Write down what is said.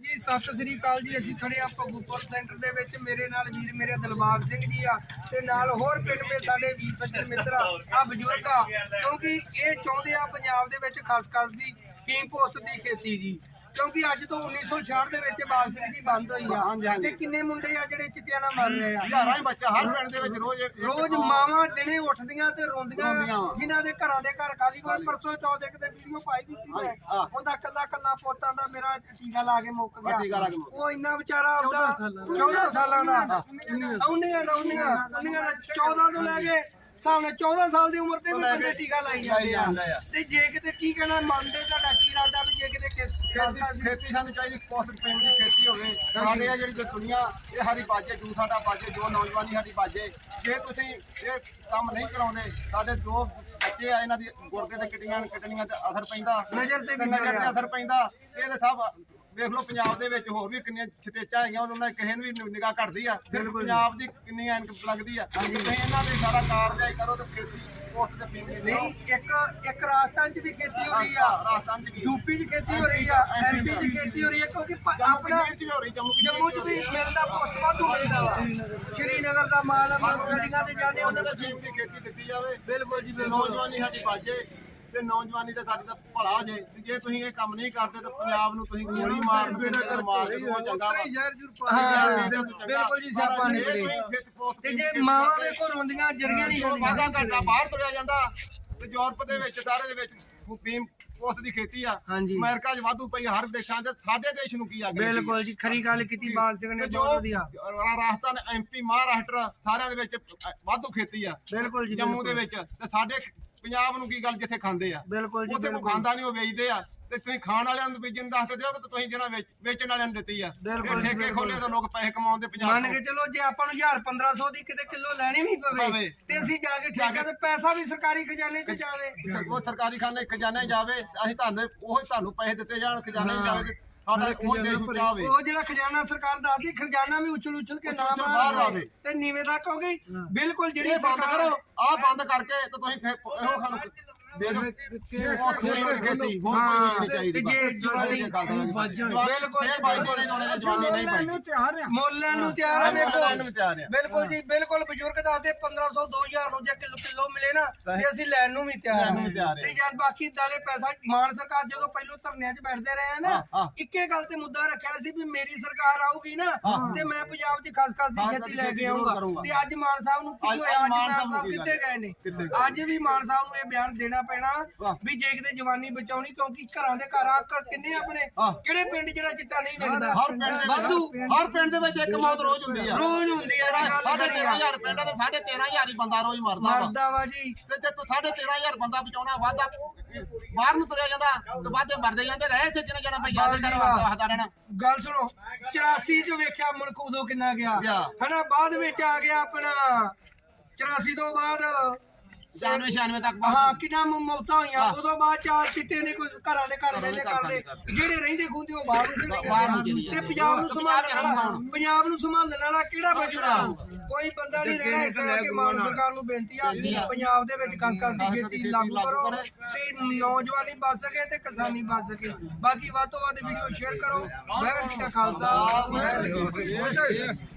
ਜੀ, ਸਤਿ ਸ੍ਰੀ ਅਕਾਲ ਜੀ, ਅਸੀਂ ਖੜੇ ਆ ਭਗੂਪੁਰ ਸੈਂਟਰ ਦੇ ਵਿੱਚ। ਮੇਰੇ ਨਾਲ ਵੀਰ ਮੇਰੇ ਦਿਲਬਾਗ ਸਿੰਘ ਜੀ ਆ ਤੇ ਨਾਲ ਹੋਰ ਪਿੰਡ ਦੇ ਸਾਡੇ ਵੀਰ ਸੱਜਣ ਮਿੱਤਰ ਆ ਬਜ਼ੁਰਗ ਆ। ਕਿਉਂਕਿ ਇਹ ਚਾਹੁੰਦੇ ਆ ਪੰਜਾਬ ਦੇ ਵਿੱਚ ਖਾਸ ਖਾਸ ਦੀ ਫੀਮ ਪੋਸਟ ਦੀ ਖੇਤੀ ਜੀ। ਕਿਉਂਕਿ ਅੱਜ ਤੋਂ 1966 ਦੇ ਵਿੱਚ ਬਾਗ ਸਿੰਘ ਦੀ ਬੰਦ ਹੋਈ ਆ। ਤੇ ਕਿੰਨੇ ਮੁੰਡੇ ਆ ਜਿਹੜੇ ਚਿੱਟਿਆਂ ਨਾਲ ਮਰ ਰਹੇ ਆ? ਹਜ਼ਾਰਾਂ ਹੀ ਬੱਚਾ ਹਰ ਪਿੰਡ ਦੇ ਵਿੱਚ ਰੋਜ਼ ਇੱਕ- ਰੋਜ਼ ਮਾਵਾਂ ਦਿਨੇ ਉੱਠਦੀਆਂ ਤੇ ਰੋਂਦੀਆਂ। ਜਿਨ੍ਹਾਂ ਦੇ ਘਰਾਂ ਦੇ ਘਰ ਖਾਲੀ ਹੋਏ ਪਰਸੋਂ ਚੌਥ ਇੱਕ ਤੇ ਵੀਡੀਓ ਪਾਈ ਦੀ ਸੀ ਮੈਂ। ਉਹਦਾ ਕੱਲਾ ਕੱਲਾ ਪੋਤਾਂ ਦਾ ਮੇਰਾ ਟੀਕਾ ਲਾ ਕੇ ਮੁੱਕ ਗਿਆ। ਉਹ ਇੰਨਾ ਵਿਚਾਰਾ ਆਪਦਾ 14 ਸਾਲਾਂ ਦਾ। ਆਉਂਦੀਆਂ ਆਉਂਦੀਆਂ ਆਉਂਦੀਆਂ ਦਾ। 14 ਤੋਂ ਲੈ ਕੇ ਸਾਹਮਣੇ 14 ਸਾਲ ਦੀ ਉਮਰ ਤੇ ਵੀ ਬੰਦੇ ਟੀਕਾ ਲਾਈ ਜਾਂਦੇ ਆ। ਤੇ ਜੇ ਕਿਤੇ ਕੀ ਕਹਿਣਾ ਮੰਨਦੇ ਤੁਹਾਡਾ ਕੀ ਇਰਾਦਾ ਖੇਤੀ ਖੇਤੀ ਸਾਨੂੰ ਚਾਹੀਦੀ, ਸਪੋਰਟ ਪਿੰਡ ਦੀ ਖੇਤੀ ਹੋਵੇ। ਸਾਡੇ ਆ ਜਿਹੜੀ ਦੁਨੀਆ, ਇਹ ਸਾਡੀ ਬਾਜੇ, ਜੂ ਸਾਡਾ ਬਾਜੇ, ਜੋ ਨੌਜਵਾਨੀ ਸਾਡੀ ਬਾਜੇ, ਜੇ ਤੁਸੀਂ ਇਹ ਕੰਮ ਨਹੀਂ ਕਰਾਉਂਦੇ, ਸਾਡੇ ਦੋ ਜੋ ਇਹਨਾਂ ਦੀ ਗੁਰਦੇ ਤੇ ਕਿਟੀਆਂ ਕਿਟਣੀਆਂ ਤੇ ਅਸਰ ਪੈਂਦਾ। ਨਜ਼ਰ ਤੇ ਵੀ ਨਜ਼ਰ ਪੈਂਦਾ। ਤੇ ਅਸਰ ਪੈਂਦਾ। ਇਹ ਤੇ ਸਭ ਵੇਖ ਲਓ ਪੰਜਾਬ ਦੇ ਵਿੱਚ ਹੋਰ ਵੀ ਕਿੰਨੀਆਂ ਛਟੇਚਾਂ ਹੈਗੀਆਂ ਉਹਨਾਂ ਦੀ ਕਿਸੇ ਨੂੰ ਵੀ ਨਿਗਾਹ ਘਟਦੀ ਆ। ਸਿਰਫ। ਪੰਜਾਬ ਦੀ ਕਿੰਨੀ ਐਨਕ ਲੱਗਦੀ ਆ। ਤੁਸੀਂ ਇਹਨਾਂ ਦੇ ਸਾਰਾ ਕਾਰਜਾਈ ਕਰੋ ਤੇ ਖੇਤੀ ਉਸ ਤੇ ਫੀਮ ਨਹੀਂ ਇੱਕ ਇੱਕ ਰਾਜਸਥਾਨ ਚ ਵੀ ਖੇਤੀ ਹੋ ਰਹੀ ਆ। ਰਾਜਸਥਾਨ ਦੀ ਯੂਪੀ 'ਚ ਖੇਤੀ ਹੋ ਰਹੀ ਆ ਐਮਪੀ 'ਚ ਖੇਤੀ ਹੋ ਰਹੀ ਆ ਕਿਉਂਕਿ ਆਪਣਾ ਚ ਵੀ ਜੰਮੂ 'ਚ ਵੀ ਮਿਲਦਾ ਬਹੁਤ ਵਾਧੂ ਮਿਲਦਾ ਵਾ। ਸ਼੍ਰੀਨਗਰ ਦਾ ਮਾਲ ਆ ਗੱਡੀਆਂ ਤੇ ਜਾਂਦੇ ਉਹਨਾਂ ਨੂੰ ਦੀ ਖੇਤੀ ਦਿੱਤੀ ਜਾਵੇ। ਬਿਲਕੁਲ ਜੀ ਨੌਜਵਾਨੀ ਸਾਡੀ ਬਾਜੇ ਤੇ ਨੌਜਵਾਨੀ ਤੇ ਸਾਡੀ ਦਾ ਭਲਾ ਹੋ ਜੇ। ਤੇ ਜੇ ਤੁਸੀਂ ਇਹ ਕੰਮ ਨਹੀਂ ਕਰਦੇ ਤਾਂ ਪੰਜਾਬ ਨੂੰ ਤੁਸੀਂ ਗੋਲੀ ਮਾਰ ਦੇ ਤੇ ਮਾਰ ਦੇ ਉਹ ਚੰਗਾ ਵਾ। ਬਿਲਕੁਲ ਜੀ ਸਿਆਪਾ ਨਹੀਂ ਤੇ ਜੇ ਮਾਵਾਂ ਦੇ ਕੋਲ ਰੋਂਦੀਆਂ ਜਰੀਆਂ ਨਹੀਂ ਵਾਦਾ ਜਾਂਦੀਆਂ। ਘੰਟਾ ਬਾਹਰ ਤੁਰਿਆ ਜਾਂਦਾ। ਤੇ ਯੂਰਪ ਦੇ ਵਿੱਚ ਸਾਰੇ ਦੇ ਵਿੱਚ ਫੀਮ ਉਸ ਦੀ ਖੇਤੀ ਆ। ਹਾਂਜੀ। ਅਮਰੀਕਾ 'ਚ ਵਾਧੂ ਪਈ ਹਰ ਦੇਸ਼ਾਂ 'ਚ ਸਾਡੇ ਦੇਸ਼ ਨੂੰ ਕੀ ਆ ਗਈ? ਬਿਲਕੁਲ ਜੀ ਖਰੀ ਗੱਲ ਕੀਤੀ ਬਾਗ ਸਿੰਘ ਨੇ ਬਹੁਤ ਵਧੀਆ। ਰਾਜਸਥਾਨ ਐਮਪੀ ਮਹਾਰਾਸ਼ਟਰ ਸਾਰਿਆਂ ਦੇ ਵਿੱਚ ਵਾਧੂ ਖੇਤੀ ਆ। ਬਿਲਕੁਲ ਜੀ ਜੰਮੂ ਦੇ ਬਿਲਕੁਲ। ਵਿੱਚ ਤੇ ਸਾਡੇ ਪੰਜਾਬ ਨੂੰ ਕੀ ਗੱਲ ਜਿੱਥੇ ਖਾਂਦੇ ਆ ਬਿਲਕੁਲ ਜੀ ਉੱਥੇ ਕੋਈ ਖਾਂਦਾ ਨਹੀਂ ਉਹ ਵੇਚਦੇ ਆ ਤੇ ਤੁਸੀਂ ਖਾਣ ਵਾਲਿਆਂ ਨੂੰ ਵੇਚਣ ਦੱਸ ਦਿਓ ਤੇ ਤੁਸੀਂ ਜਿਹੜਾ ਵੇਚ- ਵੇਚਣ ਵਾਲਿਆਂ ਨੂੰ ਦਿੱਤੀ ਆ ਬਿਲਕੁਲ ਠੇਕੇ। ਖੋਲੇ ਤਾਂ ਲੋਕ ਪੈਸੇ ਕਮਾਉਂਦੇ ਪੰਜਾਬ ਮੰਨ। ਕੇ ਚਲੋ ਜੇ ਆਪਾਂ ਨੂੰ 1000 1500 ਦੀ ਕਿਤੇ ਕਿਲੋ ਲੈਣੀ ਵੀ ਪਵੇ। ਤੇ ਅਸੀਂ ਜਾ ਕੇ ਠੇਕਾ ਤੇ ਪੈਸਾ ਵੀ ਸਰਕਾਰੀ ਖਜ਼ਾਨੇ 'ਚ ਜਾਵੇ ਉਹ ਸਰਕਾਰੀ ਖਾਨੇ ਖਜ਼ਾਨੇ ਜਾਵੇ ਅਸੀਂ ਤੁਹਾਨੂੰ ਉਹ ਤੁਹਾਨੂੰ ਪੈਸੇ ਦਿੱਤੇ ਜਾਣ ਖਜ਼ਾਨੇ ਜਾਵੇ ਸਾਡਾ ਉਹ ਦੇਸ਼ ਉੱਚਾ ਹੋਵੇ ਉਹ ਜਿਹੜਾ ਖਜ਼ਾਨਾ ਸਰਕਾਰ ਦੱਸਦੀ ਖਜ਼ਾਨਾ ਵੀ ਉਛਲ ਉਛਲ ਕੇ ਨਾ ਬਾਹਰ ਆਵੇ। ਤੇ ਨੀਵੇਂ ਦਾ ਕਿਉਂਕਿ ਬਿਲਕੁਲ ਜਿਹੜੀ ਸਰਕਾਰ ਕਰੋ ਆਹ ਬੰਦ ਕਰਕੇ ਤੇ ਤੁਸੀਂ ਫਿਰ ਇਹੋ ਖਾਨੂੰ ਬਿਲਕੁਲ ਮੁੱਲਾਂ ਨੂੰ ਤਿਆਰ ਆ। ਬਿਲਕੁਲ ਜੀ ਬਿਲਕੁਲ ਬਜ਼ੁਰਗ ਦੱਸਦੇ 1500 2000 ਨੂੰ ਜੇ ਕਿਲੋ ਕਿਲੋ ਮਿਲੇ ਨਾ ਤੇ ਅਸੀਂ ਲੈਣ ਨੂੰ ਵੀ ਤਿਆਰ ਆ। ਤੇ ਯਾਰ ਬਾਕੀ ਦਾਲੇ ਪੈਸਾ ਮਾਨ ਸਰਕਾਰ ਜਦੋਂ ਪਹਿਲੋਂ ਧਰਨਿਆਂ 'ਚ ਬੈਠਦੇ ਰਹੇ ਆ ਨਾ। ਇੱਕੇ ਗੱਲ ਤੇ ਮੁੱਦਾ ਰੱਖਿਆ ਸੀ ਵੀ ਮੇਰੀ ਸਰਕਾਰ ਆਊਗੀ ਨਾ ਤੇ ਮੈਂ ਪੰਜਾਬ 'ਚ ਖਾਸ ਖਾਸ ਦੀ ਖੇਤੀ ਲੈ ਕੇ ਕਰੂੰਗਾ। ਤੇ ਅੱਜ ਮਾਨ ਸਾਹਿਬ ਨੂੰ ਕੀ ਹੋਇਆ ਅੱਜ ਮਾਨ ਸਾਹਿਬ ਕਿੱਥੇ? ਗਏ ਨੇ? ਅੱਜ ਵੀ ਮਾਨ ਸਾਹਿਬ ਨੂੰ ਇਹ ਬਿਆਨ ਦੇਣਾ ਪੈਣਾ। ਵੀ ਜੇ ਕਿਤੇ ਜਵਾਨੀ ਬਚਾਉਣੀ ਕਿਉਂਕਿ ਘਰਾਂ ਦੇ ਘਰ ਆ ਕਿੰਨੇ ਆਪਣੇ। ਕਿਹੜੇ ਪਿੰਡ ਜਿਹੜਾ ਚਿੱਟਾ ਨਹੀਂ ਵੇਚਦਾ ਹਰ ਪਿੰਡ ਦੇ ਵਾਧੂ। ਵਿੱਚ ਹਰ ਪਿੰਡ ਦੇ ਵਿੱਚ ਇੱਕ ਮੌਤ ਰੋਜ਼ ਹੁੰਦੀ ਆ। ਰੋਜ਼ ਹੁੰਦੀ ਆ ਗੱਲ ਸਾਢੇ ਕਰੀ ਆ। 13000 ਪਿੰਡ ਤੇ ਸਾਢੇ 13000 ਹੀ ਬੰਦਾ ਰੋਜ਼ ਮਰਦਾ ਵਾ। ਮਰਦਾ ਵਾ ਜੀ। ਤੇ ਜੇ ਤੂੰ ਸਾਢੇ 13000 ਬੰਦਾ ਬਚਾਉਣਾ ਵਾਦਾ ਬਾਹਰ ਨੂੰ ਤੁਰਿਆ ਜਾਂਦਾ ਤੇ ਵਾਦੇ ਮਰਦੇ ਜਾਂਦੇ ਰਹੇ ਇੱਥੇ ਜਿੰਨੇ ਜਣਾ ਭਈਆ ਦੇ ਘਰ ਵਾਦਾ ਰਹਿਣਾ। ਗੱਲ ਸੁਣੋ 84 ਚ ਵੇਖਿਆ ਮੁਲਕ ਉਦੋਂ ਕਿੰਨਾ ਗਿਆ। ਗਿਆ। ਹਨਾ ਬਾਅਦ ਵਿੱਚ ਆ ਗਿਆ ਆਪਣਾ। 84 ਤੋਂ ਬਾਅਦ 96 96 ਤੱਕ ਹਾਂ ਕਿੰਨਾ ਮ- ਮੌਤਾਂ ਹੋਈਆਂ। ਹਾਂ। ਉਦੋਂ ਬਾਅਦ ਚਾਰ ਚਿੱਟੇ ਨੇ ਕੋਈ ਘਰਾਂ ਦੇ ਘਰ ਵੇਲੇ ਘਰ ਕਰਦੇ। ਕਰਦੇ। ਜਿਹੜੇ ਰਹਿੰਦੇ ਖੁੰਦੇ ਉਹ ਬਾਹਰ ਨੂੰ ਚਲੇ ਬਾਹਰ ਨੂੰ ਜਾਂਦੇ। ਤੇ। ਪੰਜਾਬ ਨੂੰ ਪੰਜਾਬ ਸੰਭਾਲਣ ਵਾਲਾ? ਪੰਜਾਬ ਨੂੰ ਸੰਭਾਲਣ ਵਾਲਾ ਕਿਹੜਾ ਬਚੂਗਾ ਕੋਈ ਬੰਦਾ ਨਹੀਂ ਰਹਿਣਾ ਇਸ ਕਰਕੇ ਮਾਨ ਸਰਕਾਰ ਨੂੰ ਬੇਨਤੀ ਆ ਪੰਜਾਬ ਦੇ ਵਿੱਚ ਕੰਕਾਂ ਦੀ ਖੇਤੀ ਲਾਗੂ ਕਰੋ ਤੇ ਨੌਜਵਾਨੀ ਬਚ ਸਕੇ ਤੇ ਕਿਸਾਨੀ ਬਚ ਸਕੇ। ਬਾਕੀ ਵੱਧ ਤੋਂ ਵੱਧ ਵੀਡੀਓ ਸ਼ੇਅਰ ਕਰੋ। ਵਾਹਿਗੁਰੂ ਜੀ ਕਾ ਖਾਲਸਾ। ਵਾਹਿਗੁਰੂ ਜੀ ਕੀ ਫਤਿਹ